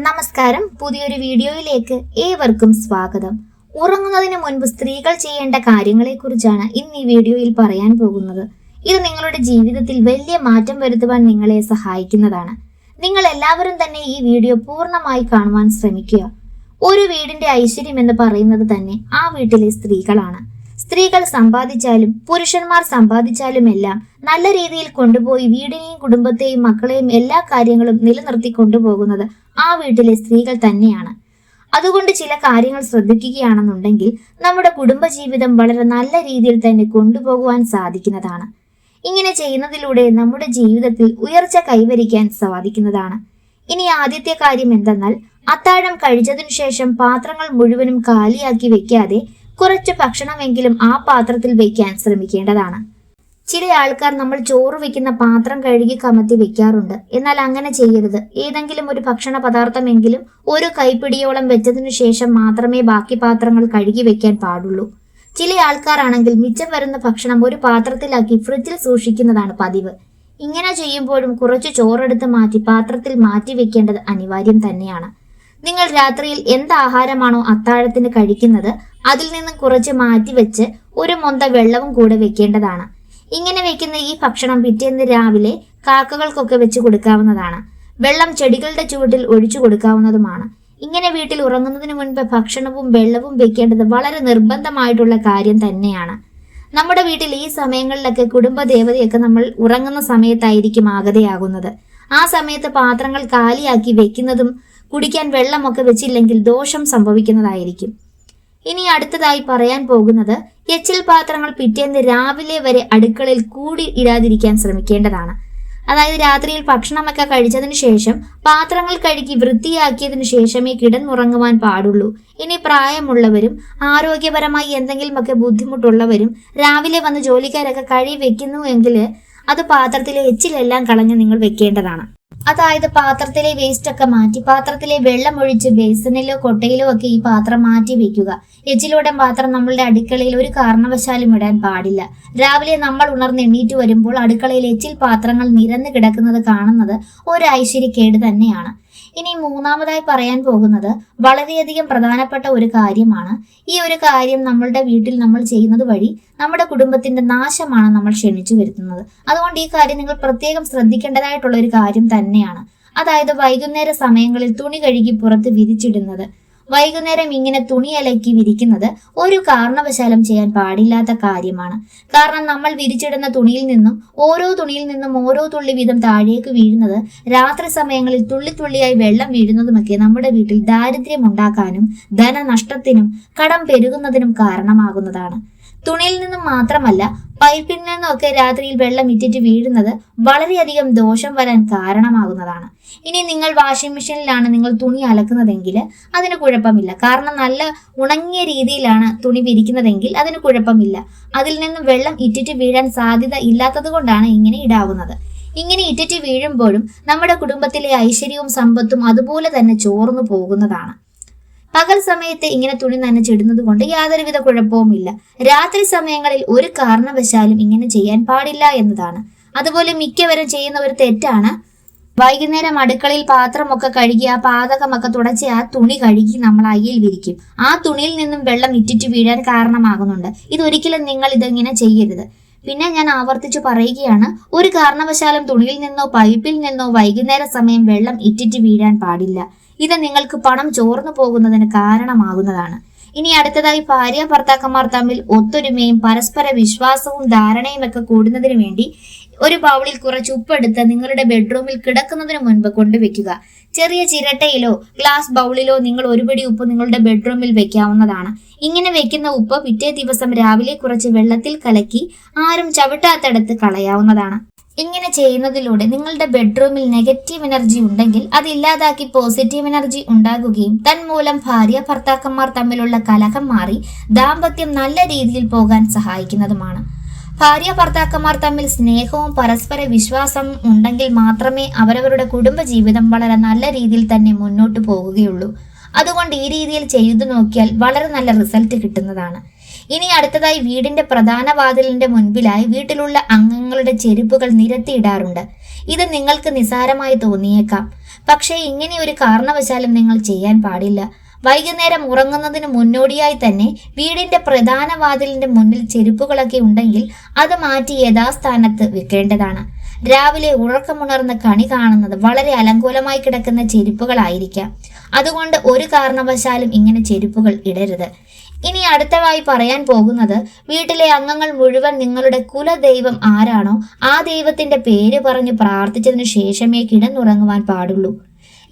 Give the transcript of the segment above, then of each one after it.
നമസ്കാരം. പുതിയൊരു വീഡിയോയിലേക്ക് ഏവർക്കും സ്വാഗതം. ഉറങ്ങുന്നതിന് മുൻപ് സ്ത്രീകൾ ചെയ്യേണ്ട കാര്യങ്ങളെക്കുറിച്ചാണ് ഇന്ന് ഈ വീഡിയോയിൽ പറയാൻ പോകുന്നത്. ഇത് നിങ്ങളുടെ ജീവിതത്തിൽ വലിയ മാറ്റം വരുത്തുവാൻ നിങ്ങളെ സഹായിക്കുന്നതാണ്. നിങ്ങൾ എല്ലാവരും തന്നെ ഈ വീഡിയോ പൂർണമായി കാണുവാൻ ശ്രമിക്കുക. ഒരു വീടിന്റെ ഐശ്വര്യം എന്ന് പറയുന്നത് തന്നെ ആ വീട്ടിലെ സ്ത്രീകളാണ്. സ്ത്രീകൾ സമ്പാദിച്ചാലും പുരുഷന്മാർ സമ്പാദിച്ചാലും എല്ലാം നല്ല രീതിയിൽ കൊണ്ടുപോയി വീടിനെയും കുടുംബത്തെയും മക്കളെയും എല്ലാ കാര്യങ്ങളും നിലനിർത്തി കൊണ്ടുപോകുന്നത് ആ വീട്ടിലെ സ്ത്രീകൾ തന്നെയാണ്. അതുകൊണ്ട് ചില കാര്യങ്ങൾ ശ്രദ്ധിക്കുകയാണെന്നുണ്ടെങ്കിൽ നമ്മുടെ കുടുംബജീവിതം വളരെ നല്ല രീതിയിൽ തന്നെ കൊണ്ടുപോകുവാൻ സാധിക്കുന്നതാണ്. ഇങ്ങനെ ചെയ്യുന്നതിലൂടെ നമ്മുടെ ജീവിതത്തിൽ ഉയർച്ച കൈവരിക്കാൻ സാധിക്കുന്നതാണ്. ഇനി ആദ്യത്തെ കാര്യം എന്തെന്നാൽ അത്താഴം കഴിച്ചതിനു ശേഷം പാത്രങ്ങൾ മുഴുവനും കാലിയാക്കി വെക്കാതെ കുറച്ച് ഭക്ഷണമെങ്കിലും ആ പാത്രത്തിൽ വെക്കാൻ ശ്രമിക്കേണ്ടതാണ്. ചില ആൾക്കാർ നമ്മൾ ചോറ് വെക്കുന്ന പാത്രം കഴുകി കമത്തി വെക്കാറുണ്ട്. എന്നാൽ അങ്ങനെ ചെയ്യരുത്. ഏതെങ്കിലും ഒരു ഭക്ഷണ പദാർത്ഥമെങ്കിലും ഒരു കൈപ്പിടിയോളം വെച്ചതിനു ശേഷം മാത്രമേ ബാക്കി പാത്രങ്ങൾ കഴുകി വെക്കാൻ പാടുള്ളൂ. ചില ആൾക്കാരാണെങ്കിൽ മിച്ചം വരുന്ന ഭക്ഷണം ഒരു പാത്രത്തിലാക്കി ഫ്രിഡ്ജിൽ സൂക്ഷിക്കുന്നതാണ് പതിവ്. ഇങ്ങനെ ചെയ്യുമ്പോഴും കുറച്ച് ചോറെടുത്ത് മാറ്റി പാത്രത്തിൽ മാറ്റി വെക്കേണ്ടത് അനിവാര്യം തന്നെയാണ്. നിങ്ങൾ രാത്രിയിൽ എന്ത് ആഹാരമാണോ അത്താഴത്തിന് കഴിക്കുന്നത് അതിൽ നിന്നും കുറച്ച് മാറ്റി വെച്ച് ഒരു മൊന്ത വെള്ളവും കൂടെ വെക്കേണ്ടതാണ്. ഇങ്ങനെ വെക്കുന്ന ഈ ഭക്ഷണം പിറ്റേന്ന് രാവിലെ കാക്കകൾക്കൊക്കെ വെച്ച് കൊടുക്കാവുന്നതാണ്. വെള്ളം ചെടികളുടെ ചുവട്ടിൽ ഒഴിച്ചു കൊടുക്കാവുന്നതുമാണ്. ഇങ്ങനെ വീട്ടിൽ ഉറങ്ങുന്നതിന് മുൻപ് ഭക്ഷണവും വെള്ളവും വെക്കേണ്ടത് വളരെ നിർബന്ധമായിട്ടുള്ള കാര്യം തന്നെയാണ്. നമ്മുടെ വീട്ടിൽ ഈ സമയങ്ങളിലൊക്കെ കുടുംബ ദേവതയൊക്കെ നമ്മൾ ഉറങ്ങുന്ന സമയത്തായിരിക്കും ആകതയാകുന്നത് ആ സമയത്ത് പാത്രങ്ങൾ കാലിയാക്കി വെക്കുന്നതും കുടിക്കാൻ വെള്ളമൊക്കെ വെച്ചില്ലെങ്കിൽ ദോഷം സംഭവിക്കുന്നതായിരിക്കും. ഇനി അടുത്തതായി പറയാൻ പോകുന്നത് എച്ചിൽ പാത്രങ്ങൾ പിറ്റേന്ന് രാവിലെ വരെ അടുക്കളയിൽ കൂടി ഇടാതിരിക്കാൻ ശ്രമിക്കേണ്ടതാണ്. അതായത് രാത്രിയിൽ ഭക്ഷണമൊക്കെ കഴിച്ചതിന് ശേഷം പാത്രങ്ങൾ കഴുകി വൃത്തിയാക്കിയതിനു ശേഷമേ കിടന്നുറങ്ങുവാൻ പാടുള്ളൂ. ഇനി പ്രായമുള്ളവരും ആരോഗ്യപരമായി എന്തെങ്കിലുമൊക്കെ ബുദ്ധിമുട്ടുള്ളവരും രാവിലെ വന്ന് ജോലിക്കാരൊക്കെ കഴി വെക്കുന്നു എങ്കിൽ അത് പാത്രത്തിലെ എച്ചിലെല്ലാം കളഞ്ഞ് നിങ്ങൾ വെക്കേണ്ടതാണ്. അതായത് പാത്രത്തിലെ വേസ്റ്റ് ഒക്കെ മാറ്റി പാത്രത്തിലെ വെള്ളം ഒഴിച്ച് ബേസിനിലോ കൊട്ടയിലോ ഒക്കെ ഈ പാത്രം മാറ്റി വെക്കുക. എച്ചിലൂടെ പാത്രം നമ്മളുടെ അടുക്കളയിൽ ഒരു കാരണവശാലും ഇടാൻ പാടില്ല. രാവിലെ നമ്മൾ ഉണർന്ന് എണ്ണീറ്റ് വരുമ്പോൾ അടുക്കളയിൽ എച്ചിൽ പാത്രങ്ങൾ നിരന്ന് കിടക്കുന്നത് കാണുന്നത് ഒരു ഐശ്വര്യക്കേട് തന്നെയാണ്. ഇനി മൂന്നാമതായി പറയാൻ പോകുന്നത് വളരെയധികം പ്രധാനപ്പെട്ട ഒരു കാര്യമാണ്. ഈ ഒരു കാര്യം നമ്മളുടെ വീട്ടിൽ നമ്മൾ ചെയ്യുന്നത് വഴി നമ്മുടെ കുടുംബത്തിന്റെ നാശമാണ് നമ്മൾ ക്ഷണിച്ചു വരുത്തുന്നത്. അതുകൊണ്ട് ഈ കാര്യം നിങ്ങൾ പ്രത്യേകം ശ്രദ്ധിക്കേണ്ടതായിട്ടുള്ള ഒരു കാര്യം തന്നെയാണ്. അതായത് വൈകുന്നേര സമയങ്ങളിൽ തുണി കഴുകി പുറത്ത് വിരിച്ചിടുന്നത്. വൈകുന്നേരം ഇങ്ങനെ തുണി അലക്കി വിരിക്കുന്നത് ഒരു കാരണവശാലും ചെയ്യാൻ പാടില്ലാത്ത കാര്യമാണ്. കാരണം നമ്മൾ വിരിച്ചിടുന്ന തുണിയിൽ നിന്നും ഓരോ തുണിയിൽ നിന്നും ഓരോ തുള്ളി വീതം താഴേക്ക് വീഴുന്നത് രാത്രി സമയങ്ങളിൽ തുള്ളി തുള്ളിയായി വെള്ളം വീഴുന്നതുമൊക്കെ നമ്മുടെ വീട്ടിൽ ദാരിദ്ര്യം ഉണ്ടാക്കാനും ധനനഷ്ടത്തിനും കടം പെരുകുന്നതിനും കാരണമാകുന്നതാണ്. തുണിയിൽ നിന്നും മാത്രമല്ല പൈപ്പിൽ നിന്നൊക്കെ രാത്രിയിൽ വെള്ളം ഇറ്റിറ്റ് വീഴുന്നത് വളരെയധികം ദോഷം വരാൻ കാരണമാകുന്നതാണ്. ഇനി നിങ്ങൾ വാഷിംഗ് മെഷീനിലാണ് നിങ്ങൾ തുണി അലക്കുന്നതെങ്കിൽ അതിന് കുഴപ്പമില്ല. കാരണം നല്ല ഉണങ്ങിയ രീതിയിലാണ് തുണി വിരിക്കുന്നതെങ്കിൽ അതിന് കുഴപ്പമില്ല. അതിൽ നിന്നും വെള്ളം ഇറ്റിറ്റ് വീഴാൻ സാധ്യത ഇല്ലാത്തത് കൊണ്ടാണ് ഇങ്ങനെ ഇടാവുന്നത്. ഇങ്ങനെ ഇറ്റിറ്റ് വീഴുമ്പോഴും നമ്മുടെ കുടുംബത്തിലെ ഐശ്വര്യവും സമ്പത്തും അതുപോലെ തന്നെ ചോർന്നു പോകുന്നതാണ്. പകൽ സമയത്ത് ഇങ്ങനെ തുണി നനച്ചിടുന്നത് കൊണ്ട് യാതൊരുവിധ കുഴപ്പവുമില്ല. രാത്രി സമയങ്ങളിൽ ഒരു കാരണവശാലും ഇങ്ങനെ ചെയ്യാൻ പാടില്ല എന്നതാണ്. അതുപോലെ മിക്കവരും ചെയ്യുന്ന ഒരു തെറ്റാണ്. വൈകുന്നേരം അടുക്കളയിൽ പാത്രമൊക്കെ കഴുകി ആ പാതകമൊക്കെ തുടച്ച് ആ തുണി കഴുകി നമ്മൾ അയ്യിൽ വിരിക്കും. ആ തുണിയിൽ നിന്നും വെള്ളം ഇറ്റിറ്റ് വീഴാൻ കാരണമാകുന്നുണ്ട്. ഇതൊരിക്കലും നിങ്ങൾ ഇതെങ്ങനെ ചെയ്യരുത്. പിന്നെ ഞാൻ ആവർത്തിച്ചു പറയുകയാണ് ഒരു കാരണവശാലും തുണിയിൽ നിന്നോ പൈപ്പിൽ നിന്നോ വൈകുന്നേര സമയം വെള്ളം ഇറ്റിറ്റ് വീഴാൻ പാടില്ല. ഇത് നിങ്ങൾക്ക് പണം ചോർന്നു പോകുന്നതിന് കാരണമാകുന്നതാണ്. ഇനി അടുത്തതായി ഭാര്യ ഭർത്താക്കന്മാർ തമ്മിൽ ഒത്തൊരുമയും പരസ്പര വിശ്വാസവും ധാരണയും ഒക്കെ കൂടുന്നതിന് വേണ്ടി ഒരു ബൗളിൽ കുറച്ച് ഉപ്പെടുത്ത് നിങ്ങളുടെ ബെഡ്റൂമിൽ കിടക്കുന്നതിന് മുൻപ് കൊണ്ടുവെക്കുക ചെറിയ ചിരട്ടയിലോ ഗ്ലാസ് ബൗളിലോ നിങ്ങൾ ഒരു പിടി ഉപ്പ് നിങ്ങളുടെ ബെഡ്റൂമിൽ വെക്കാവുന്നതാണ്. ഇങ്ങനെ വെക്കുന്ന ഉപ്പ് പിറ്റേ ദിവസം രാവിലെ കുറച്ച് വെള്ളത്തിൽ കലക്കി ആരും ചവിട്ടാത്തടത്ത് കളയാവുന്നതാണ്. ഇങ്ങനെ ചെയ്യുന്നതിലൂടെ നിങ്ങളുടെ ബെഡ്റൂമിൽ നെഗറ്റീവ് എനർജി ഉണ്ടെങ്കിൽ അത് ഇല്ലാതാക്കി പോസിറ്റീവ് എനർജി ഉണ്ടാകുകയും തന്മൂലം ഭാര്യ ഭർത്താക്കന്മാർ തമ്മിലുള്ള കലഹം മാറി ദാമ്പത്യം നല്ല രീതിയിൽ പോകാൻ സഹായിക്കുന്നതുമാണ്. ഭാര്യ ഭർത്താക്കന്മാർ തമ്മിൽ സ്നേഹവും പരസ്പര വിശ്വാസവും ഉണ്ടെങ്കിൽ മാത്രമേ അവരവരുടെ കുടുംബജീവിതം വളരെ നല്ല രീതിയിൽ തന്നെ മുന്നോട്ട് പോകുകയുള്ളൂ. അതുകൊണ്ട് ഈ രീതിയിൽ ചെയ്തു നോക്കിയാൽ വളരെ നല്ല റിസൾട്ട് കിട്ടുന്നതാണ്. ഇനി അടുത്തതായി വീടിന്റെ പ്രധാന വാതിലിന്റെ മുൻപിലായി വീട്ടിലുള്ള അംഗങ്ങളുടെ ചെരുപ്പുകൾ നിരത്തിയിടാറുണ്ട്. ഇത് നിങ്ങൾക്ക് നിസാരമായി തോന്നിയേക്കാം. പക്ഷേ ഇങ്ങനെ ഒരു കാരണവശാലും നിങ്ങൾ ചെയ്യാൻ പാടില്ല. വൈകുന്നേരം ഉറങ്ങുന്നതിന് മുന്നോടിയായി തന്നെ വീടിന്റെ പ്രധാന വാതിലിന്റെ മുന്നിൽ ചെരുപ്പുകളൊക്കെ ഉണ്ടെങ്കിൽ അത് മാറ്റി യഥാസ്ഥാനത്ത് വെക്കേണ്ടതാണ്. രാവിലെ ഉറക്കമുണർന്ന് കണി കാണുന്നത് വളരെ അലങ്കോലമായി കിടക്കുന്ന ചെരുപ്പുകളായിരിക്കാം. അതുകൊണ്ട് ഒരു കാരണവശാലും ഇങ്ങനെ ചെരുപ്പുകൾ ഇടരുത്. ഇനി അടുത്തതായി പറയാൻ പോകുന്നത് വീട്ടിലെ അംഗങ്ങൾ മുഴുവൻ നിങ്ങളുടെ കുലദൈവം ആരാണോ ആ ദൈവത്തിന്റെ പേര് പറഞ്ഞ് പ്രാർത്ഥിച്ചതിനു ശേഷമേ കിടന്നുറങ്ങുവാൻ പാടുള്ളൂ.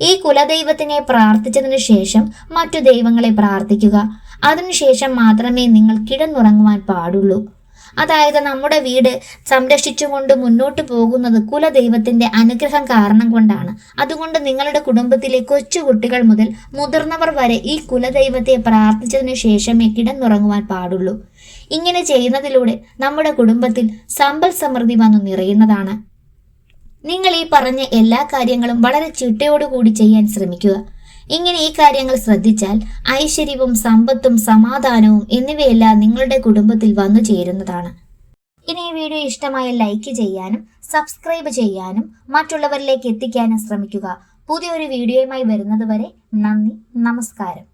ഈ കുലദൈവത്തിനെ പ്രാർത്ഥിച്ചതിനു ശേഷം മറ്റു ദൈവങ്ങളെ പ്രാർത്ഥിക്കുക. അതിനുശേഷം മാത്രമേ നിങ്ങൾ കിടന്നുറങ്ങുവാൻ പാടുള്ളൂ. അതായത് നമ്മുടെ വീട് സംരക്ഷിച്ചുകൊണ്ട് മുന്നോട്ട് പോകുന്നത് കുലദൈവത്തിന്റെ അനുഗ്രഹം കാരണം കൊണ്ടാണ്. അതുകൊണ്ട് നിങ്ങളുടെ കുടുംബത്തിലെ കൊച്ചുകുട്ടികൾ മുതൽ മുതിർന്നവർ വരെ ഈ കുലദൈവത്തെ പ്രാർത്ഥിച്ചതിനു ശേഷമേ കിടന്നുറങ്ങുവാൻ പാടുള്ളൂ. ഇങ്ങനെ ചെയ്യുന്നതിലൂടെ നമ്മുടെ കുടുംബത്തിൽ സമ്പൽ സമൃദ്ധി വന്നു നിറയുന്നതാണ്. നിങ്ങൾ ഈ പറഞ്ഞ എല്ലാ കാര്യങ്ങളും വളരെ ചിട്ടയോടുകൂടി ചെയ്യാൻ ശ്രമിക്കുക. ഇങ്ങനെ ഈ കാര്യങ്ങൾ ശ്രദ്ധിച്ചാൽ ഐശ്വര്യവും സമ്പത്തും സമാധാനവും എന്നിവയെല്ലാം നിങ്ങളുടെ കുടുംബത്തിൽ വന്നു ചേരുന്നതാണ്. ഇനി ഈ വീഡിയോ ഇഷ്ടമായ ലൈക്ക് ചെയ്യാനും സബ്സ്ക്രൈബ് ചെയ്യാനും മറ്റുള്ളവരിലേക്ക് എത്തിക്കാനും ശ്രമിക്കുക. പുതിയൊരു വീഡിയോയുമായി വരുന്നതുവരെ നന്ദി നമസ്കാരം.